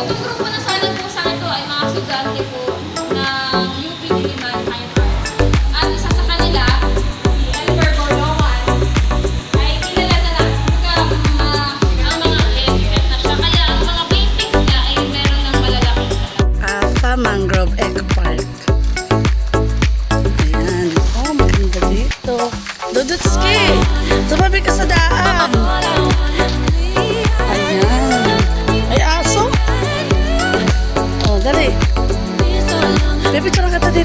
Itong grupo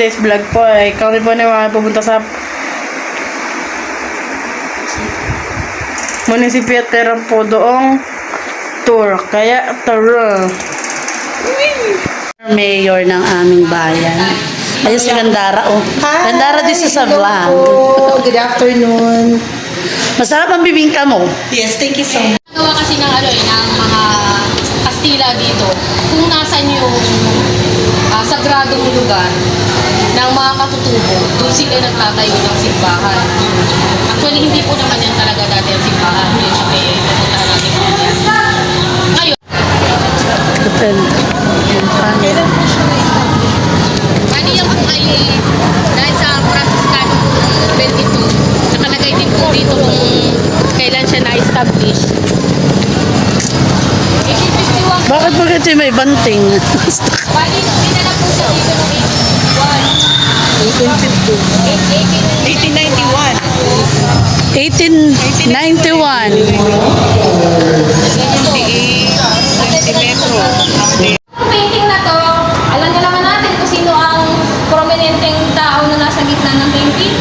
Today's vlog po ay kami po na mga pupunta sa munisipyo pero po doong tour. Kaya tara. Mayor ng aming bayan. Ayun si Gandara, oh. Gandara din sa vlog. Oh, good afternoon. Masarap ang bibingka mo. Yes, thank you so much. Gawa kasi ng ano eh, ng mga Kastila dito, kung nasan yung ah, sagradong lugar ng mga katutubo, doon sila nagtatayo ng simbahan. Actually, hindi po naman yan talaga dati ang simbahan. Yun siya may pupuntahan natin ngayon. Ngayon, Depende. Bali yan po ay dahil sa Franciscano bell ito, nakalagay din po dito kung kailan siya na-establish. 1851 Bakit ba ito may banting? 1891. 1891. Ang painting na to, alam niyo naman natin kung sino ang prominenteng tao na nasa gitna ng painting.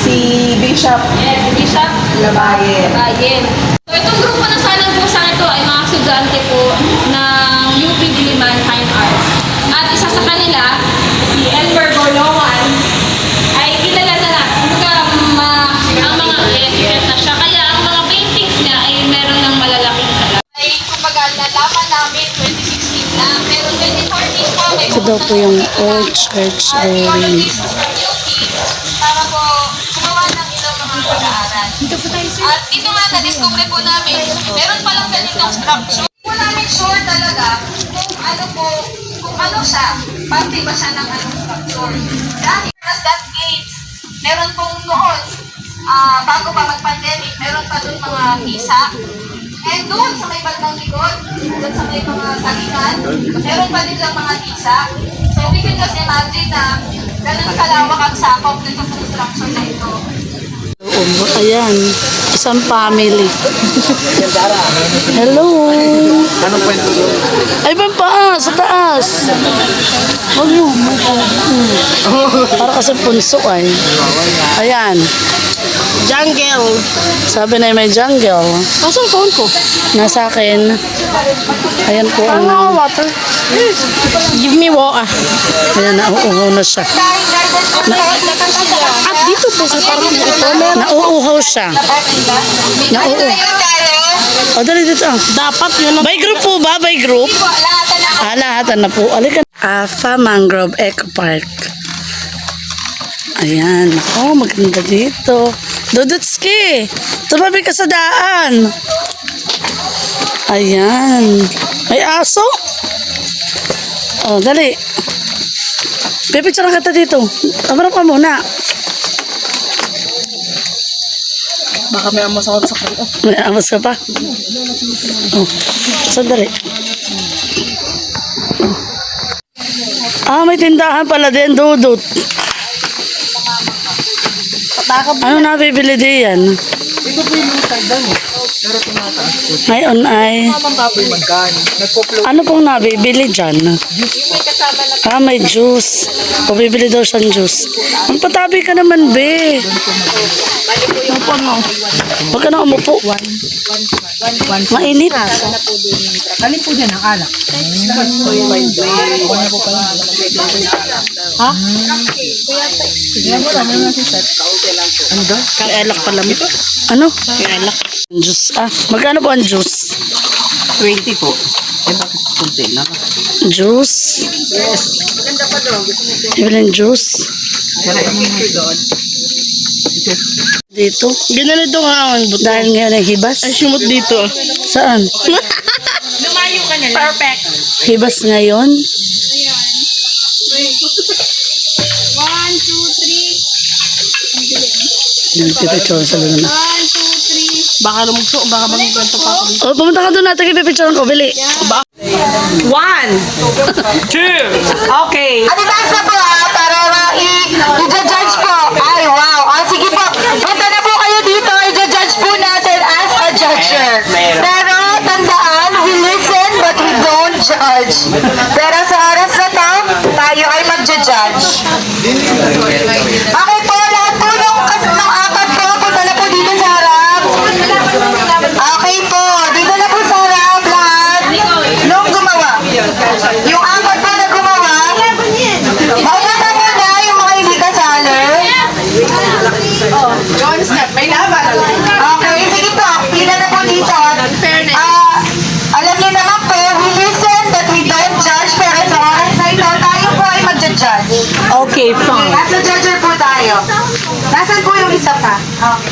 Si Bishop Yes, si Bishop Labaye. Bayen. So, itong grupo na sana po sa ito ay mga estudyante po ng UP Diliman Fine Arts. At isa sa kanila, si Elmer Borloman, Ito daw po yung old church building. para po gumawa ng ilang mga pag-aaral. At ito nga, na-discover po namin, meron palang ganitong structure. Po namin sure talaga kung ano po, kung ano siya, parte ba siya ng anong structure. Dahil as that age, meron pong noon, ah, bago pa mag-pandemic, meron pa doon mga visa. And doon sa may bandang likod, doon sa may mga sagingan, meron pa din lang mga visa. So we can just imagine na ganun kalawak ang sakop nito construction na ito. Um, ayan. Isang family. Hello. Anong kwento Ay, ba pa? Sa taas. Huwag. Hmm. Para kasi punso ay. Ayan. Jungle. Sabi na may jungle. Asan phone ko? Nasa akin. Ayan po ang... water. Give me water. Ayan, nauuhaw na siya. At dito po sa parang ito. Nauuhaw siya. Nauuhaw. O, dali dito. Dapat yun By group po ba? By group? Ah, lahatan na po. Alika. Alpha Mangrove Eco Park. Ayan. Oh, maganda dito. Dudutski! Tumabi ka sa daan. Ayan. May aso? Oh, dali. Pipicture kita dito. Amarap ka muna. Baka may amos ako sa kanya. May amas ka pa? Oh, sandali. Oh. Ah, may tindahan pala din, dudut. Ano nabibili di yan? Ito po yung mga tagdan. Ngayon ay... Ano pong nabibili dyan? Ah, may juice. O bibili daw siyang juice. Ang patabi ka naman, be. Upo no. Huwag ka na umupo. Mainit. Alin po dyan ang alak? Kang alak pala mo. Ano? Juice. Ah, magkano po ang juice? 20 po. Eh, bakit kunti na? Juice. Bibili ng juice. Dito. Ginanito nga ang Dahil ngayon ay hibas. Ay, sumot dito. Saan? Perfect. Hibas ngayon? One, Nagpipicture sa luna. One, two, three. Baka lumugso, baka magkwento pa ako. O, pumunta ka doon natin ipipicture ko. Bili. One, two, okay. Advance na po ha, para i-judge po. Ay, wow. Ah, sige po. Punta na po kayo dito. I-judge po natin as a judger. Pero tandaan, we listen but we don't judge. Pero sa oras na to, tayo ay magja-judge. Okay po, lahat po ng, kas- ng apat po, punta na po dito sa harap. Okay po, dito na po sa harap lahat. Nung gumawa. Yung apat po na gumawa, mauna pa muna yung mga hindi kasali. May laban. Okay, sige po, pila na po dito. Ah, alam niyo naman po, we listen but we don't judge. Pero sa oras na ito, tayo po ay magja-judge. Okay, fine. Nasa judger po tayo. Nasaan po yung isa pa?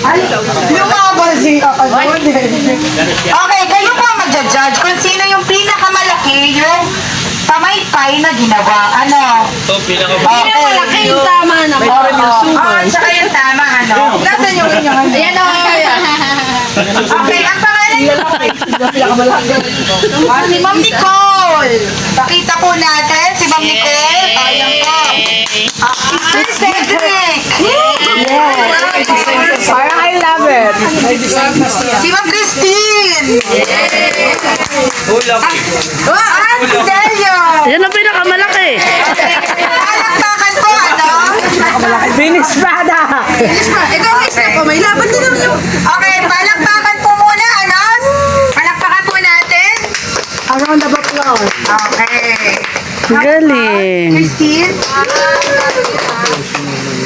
Ay, lumabas si Okay, kayo po magja-judge kung sino yung pinakamalaki yung pamaypay na ginawa. Ano? Ito, pinakamalaki. yung tama naman. Oo. Ah, tsaka yung tama, ano? Nasaan yung inyong ano? Ayan o. Okay, ang pangalan niyo. Ah, si Ma'am Nicole. Pakita po natin si Ma'am Nicole. Ayan po. Ah, si Cedric. Parang I love it. Si Ma'am Christine. Ah, si Delio. Yan ang pinakamalaki. Palakpakan po, ano? Finish Prada. Ito, isa po. May laban din naman yung... Okay, palakpakan po muna, ano? Palakpakan po natin. A round of applause. Okay. Galing. Christine.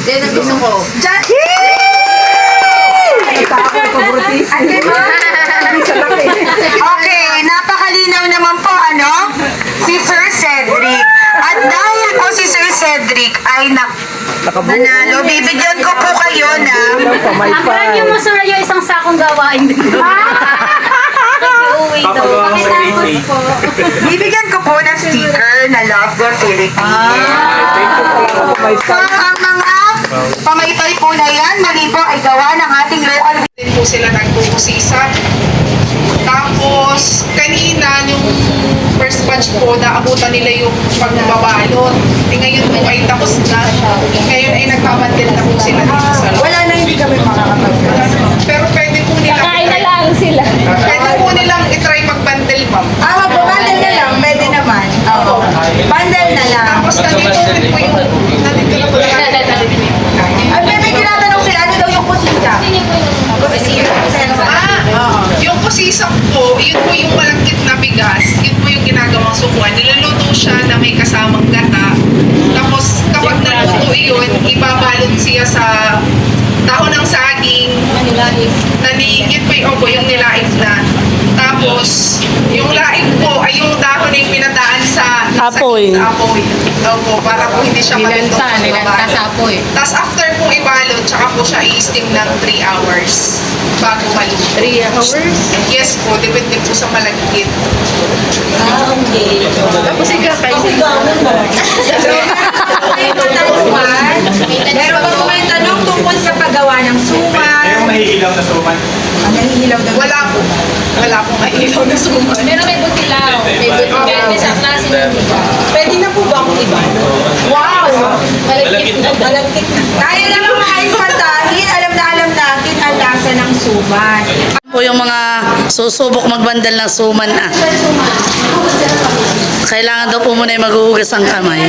Yan ang gusto ko. Okay, napakalinaw naman po, ano? Si Sir Cedric. At dahil po si Sir Cedric ay na nanalo, bibigyan ko po kayo na Ang brand yung masura yung isang sakong gawain din. Uwi daw. Pakitapos po. bibigyan ko po ng sticker na Love the Philippines. So, ang mga pamaypay po na yan, mali po ay gawa ng ating local din po sila nagpupusisa. Tapos, kanina, yung first batch po, naabutan nila yung pagbabalot. E ngayon po ay tapos na. Ngayon ay nagpapandil na po sila dito sa loob. Wala na hindi kami makakapag Pero pwede po nila Kain na lang sila. Pwede po nilang itry magbandil, ma'am. Ah, po, bundle na lang. Pwede naman. Oo. Bundle na lang. Tapos nandito rin po yung, nandito na po lahat. At may may tinatanong sila, ano daw yung kusisa? Ah, yung kusisang po, yun po yung malagkit na bigas. Yun po yung ginagawang sukuan. Niluluto siya na may kasamang gata. Tapos kapag naluto yun, ibabalot siya sa dahon ng saging. Nani, yun po yung, opo, yung nilaif na. Tapos, yung laif po ay yung dahon na yung pinataan sa Apoy. Sa, apoy. Opo, para po hindi siya malutong sa Nilanta sa apoy. tapos after pong ibalot, tsaka po siya i-steam ng 3 hours bago maluto. 3 hours? Yes po, depende po sa malagkit. Tapos ikaw kayo. Meron pa po may tanong tungkol sa paggawa ng suman. Nahihilaw na suman. Ang nahihilaw na Wala po. Wala po kayo na suman. Pero may butilaw. May butilaw. May sa klase ng Pwede na po ba akong iba? Wow! malagkit na. Malagkit na. Tayo naman mga infantahin, alam na alam natin ang lasa ng suman. po yung mga susubok magbandal ng suman ah. Kailangan daw po muna yung maghuhugas ang kamay.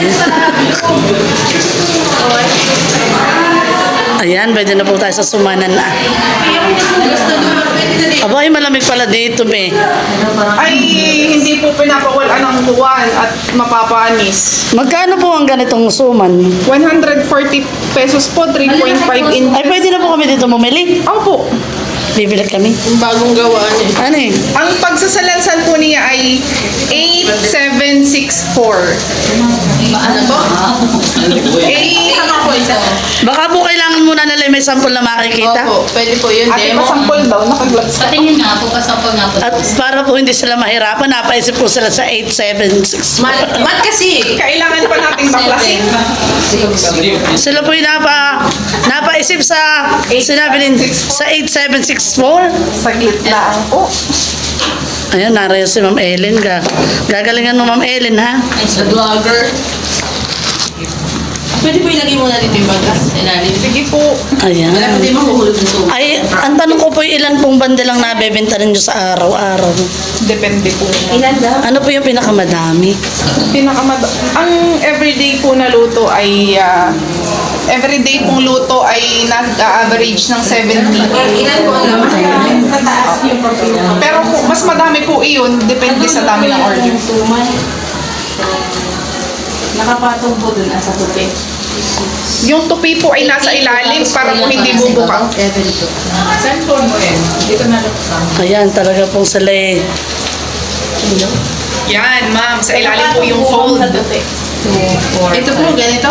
Ayan, pwede na po tayo sa sumanan ah. Aba, ay malamig pala dito, be. Ay, hindi po pinapawalan ng buwan at mapapanis. Magkano po ang ganitong suman? 140 pesos po, 3.5 in... Ay, pwede na po kami dito bumili. Opo. Bibilat kami. Bagong gawaan eh. Ano eh? Ang pagsasalansan po niya ay 8764. Ano po? Eh, Baka po kailangan muna nila may sample na makikita. Opo, pwede po yun. ate Demo. pasampol daw, nakagloves ka. Patingin nga po, pasampol nga po. At para po hindi sila mahirapan, napaisip po sila sa 876. Mat, mat kasi. Kailangan pa nating baklasin. Sila po yung napa, napaisip sa, sinabi din, sa 8764. Saglit lang po. Ayan, narayo si Ma'am Ellen. Ga, gagalingan mo Ma'am Ellen, ha? Sa vlogger. Pwede po ilagay muna dito yung bagas. Ilalim. Sige po. Ayan. Wala po di mahuhulog ng tubig. Ay, ang tanong ko po, ilan pong bandalang nabebenta ninyo sa araw-araw? Depende po. Ilan daw? Ano po yung pinakamadami? Pinakamad ang everyday po na luto ay ah, everyday pong luto ay nag-average ng 70. Ilan po ang laman? Tataas yung papila. Pero po, mas madami po iyon depende sa dami ng order. Nakapatong po dun sa tupi. Yung tupi po ay nasa ilalim para po hindi bubuka. Cellphone mo yan. Hindi ko na Ayan, talaga pong sila eh. Yan, ma'am. Sa ilalim po yung fold. Ito po, ganito?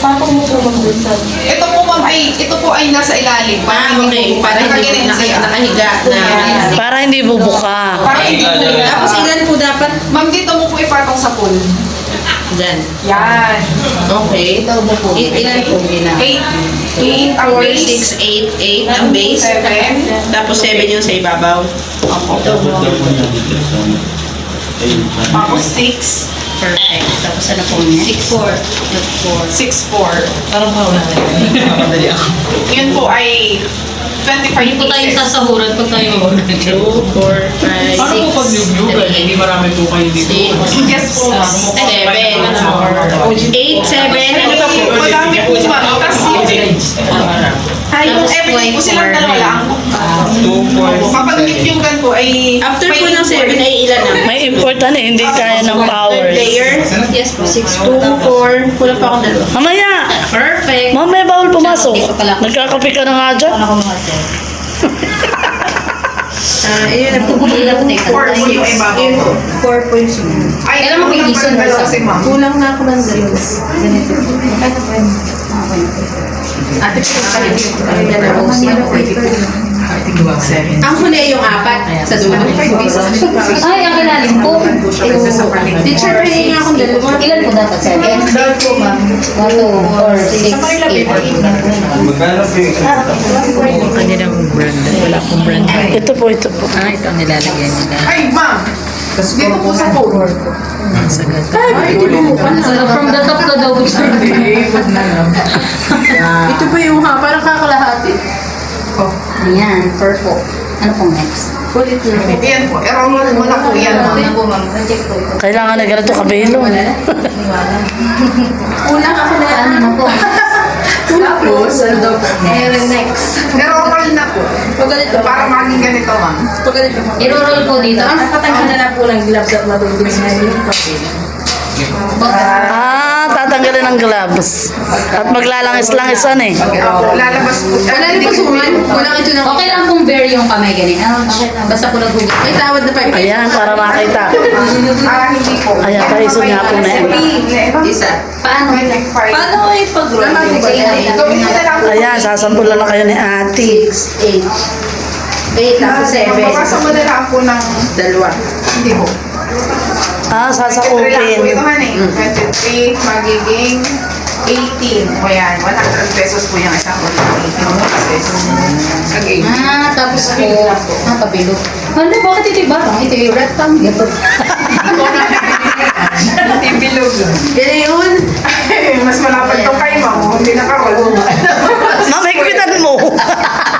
Papang mo po mag sa... Ito po, ma'am, ay ito po ay nasa ilalim. Ah, okay. Para hindi po nakahiga na... Para hindi bubuka. Para hindi po Tapos ilan po dapat? Ma'am, dito mo po ipatong sa pool. Diyan. Yan. Okay. Ito mo po. Ilan po? 8. 8 ang 4, base. 6, 8, 8 ang base. 7. Tapos 7 yung sa ibabaw. Tapos 6. Perfect. Tapos ano po niya? 6, 4. 6, 4. Parang pa na Yun po ay 25 Hindi po tayo pieces. sasahuran pag tayo 2, 4, 5, 6, Paano po pag niyog Hindi marami po kayo dito. 6, Yes po, ma'am. 7, 8, 7, ano pa po? Madami po, ma'am. Kasi, ay, yung Tapos everything po silang four, dalawa lang. Two, Kapag nityugan po ay... After po ng 7 ay ilan na? May important eh, hindi kaya ng Third powers. layer? Yes po. 6, 2, 4. Kulang pa akong dalawa. Mamaya! Perfect. Mamaya bawal pumasok. Nagkakape ka na nga dyan. Ano ko mga sir? Ah, yun na po. Ilan po tayo? Four po yung ibabaw. Yun po. 4 points yun. Ay, Kailan mo kulang pa ng dalawa ma'am. Kulang na ako ng dalawa. Ate kahit yung ang dalawa. Ang huli ay yung apat sa dulo. Ay, ang ilalim po. Teacher, pwede nga akong dalawa. Ilan po dapat sir? Dalawa po ma'am. 1, 2, 4, 6, 8. Ito po, ito po. Ay, ma'am. Dito po sa phone. From the top to the bottom. Ito pa yung ha, parang kakalahati. Ayan, perfect. Ano pong next? Ulit na. Yan po. I-roll mo na po yan. Ano po ma'am? Po. Kailangan na ganito kabelo. Kulang ako na. Ano na po? Tapos, ano daw po? Next. I-roll na po. Pag ganito. Para maging ganito, ma'am. Pag ganito. I-roll po dito. Ang patanggal na lang po ng gloves at matubig na yung papel. Ah, tatanggalin ng gloves. At maglalangis-langisan eh. Lalabas po. Wala rin po suman. Kulang ito ng... Okay lang pong bare yung kamay ganun. Ah. Basta po naghugas. May tawad na pa. Ayan, para makita. Ah, hindi po. Ayan, paisog nga po na yan. Isa. Paano? Paano ko ipag-roll? Na. Ayan, sasampulan na kayo ni ate. 6, 8. 8 tapos 7. Papasa mo na lang po ng... Dalawa. Hindi po. Ah, Ito lang po. sasakupin. Ito, honey. 23, magiging 18. O yan, 100 pesos po yung isang ulit. 18 pesos. 18. Ah, tapos po. Ah, kabilo. Ano, bakit ito barang? Ito yung rectangle. Tibilog. Yan yun. Mas malapad to kay ma'am. Hindi nakarol. Mamigpitan mo.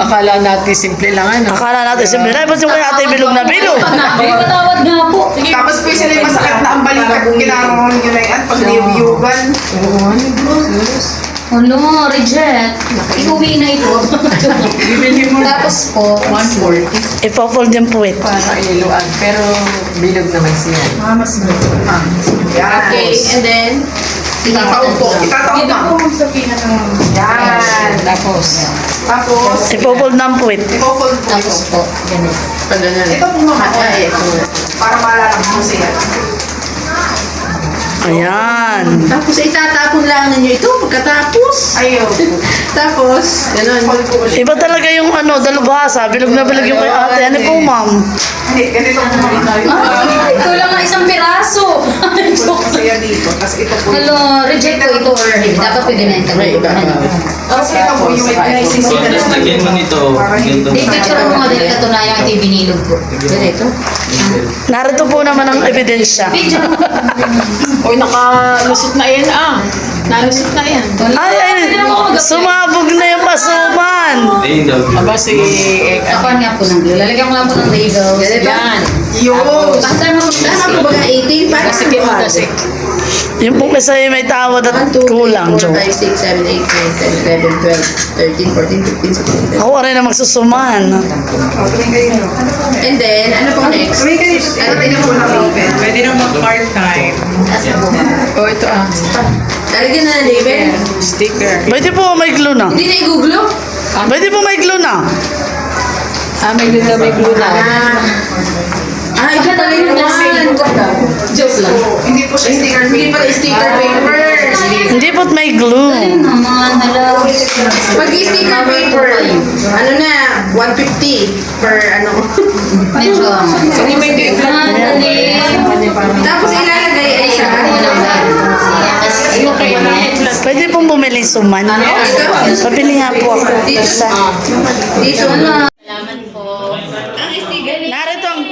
Akala natin simple lang ano. Akala natin simple na, ba't yung kay ate bilog na bilog? Patawad nga po. Tapos po sila yung masakit na ang balikat kung kinakaroon nyo na yan pag niyugan. Ano, reject. Iuwi na ito. Tapos po, one fourth. Ipo-fold yung puwit. Para iluan. Pero bilog naman siya. Yan. Okay, and then, Itataon po. Itataon na. Yan. Tapos, Tapos, Ipo-fold ng puwit. ipo-fold po ito. tapos po, ganun. pag ganun. Ito po mga ay, para maalala ko siya. Ayan. Tapos itatapon lang ninyo ito pagkatapos. Ayun. Tapos, ganun. Fold ulit. Iba talaga yung ano, dalubhasa. Bilog na bilog yung kay ate. Ano po, ma'am? Hindi, ganito po mga Ay, kulang nga isang piraso. Joke. Masaya dito. Tapos ito po. Hello, reject ko ito or dapat pwede na ito. Tapos ito po yung witnessing So, tapos lagyan mo nito. Ganito. Di picture mo dahil katunayan ito yung binilog ko. Ganito. Narito po naman ang ebidensya. Picture. Uy, nakalusot na yan ah. Nalusot na yan. Ay, ay, sumabog na yung pasuman. Ayun daw. Aba si... Eh, Po ng glue. Lalagyan ko lang po ng labels. yan. Yun. Basta mo Tama po ba nga 18? Para kasi kasi. Yung po kasi may tawad at kulang, Joe. 5, 6, 7, 8, 9, 10, 11, 12, 13, 14, 15, 16, 17. Ako rin na magsusuman. And then, ano po next? May ganito. Ito din po na open. Pwede na mag-part-time. Oh, ito ah. Lalagyan na ng label? Sticker. Pwede po may glue na. Hindi na i-google. Pwede po may glue na. Ah, may glue na, may glue na. Ah, ito pala yung one. Joke lang. Hindi po siya sticker Hindi pala sticker paper. Hindi po't may glue. Naman, hello. Pag sticker paper, ano na, 150 per ano. Medyo. Hindi may glue. Madali. Tapos ilalagay ay sa. Pwede pong bumili suman. Pabili nga po ako. Isa. Dito. Salamat po. Narito ang,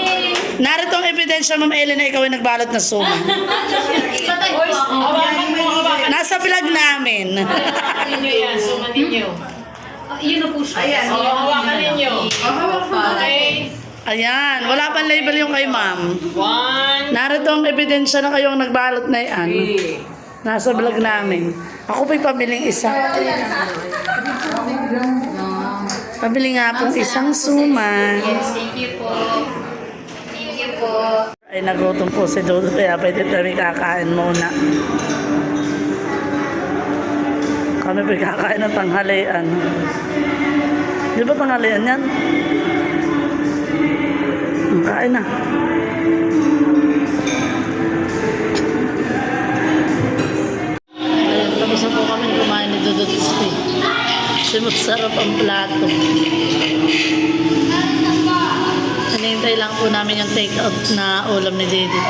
ebidensya, Ma'am Ellen, na ikaw ay nagbalot na suman. Nasa vlog namin. Yun na po siya. Ayan. Ayan, wala pang label yung kay ma'am. Narito ang ebidensya na kayong nagbalot na yan. Nasa vlog namin. Ako po'y pabiling isa. Pabili nga pong isang you po. Thank you po. Ay, nagutom po si Dodo, kaya pwede kami kakain muna. Kami po'y kakain ng tanghalian. Di ba tanghalian yan? Ang Kain na. Tapos na po kami kumain ni Dudut Stay. Simot sarap ang plato. Hinihintay lang po namin yung take out na ulam ni Didi.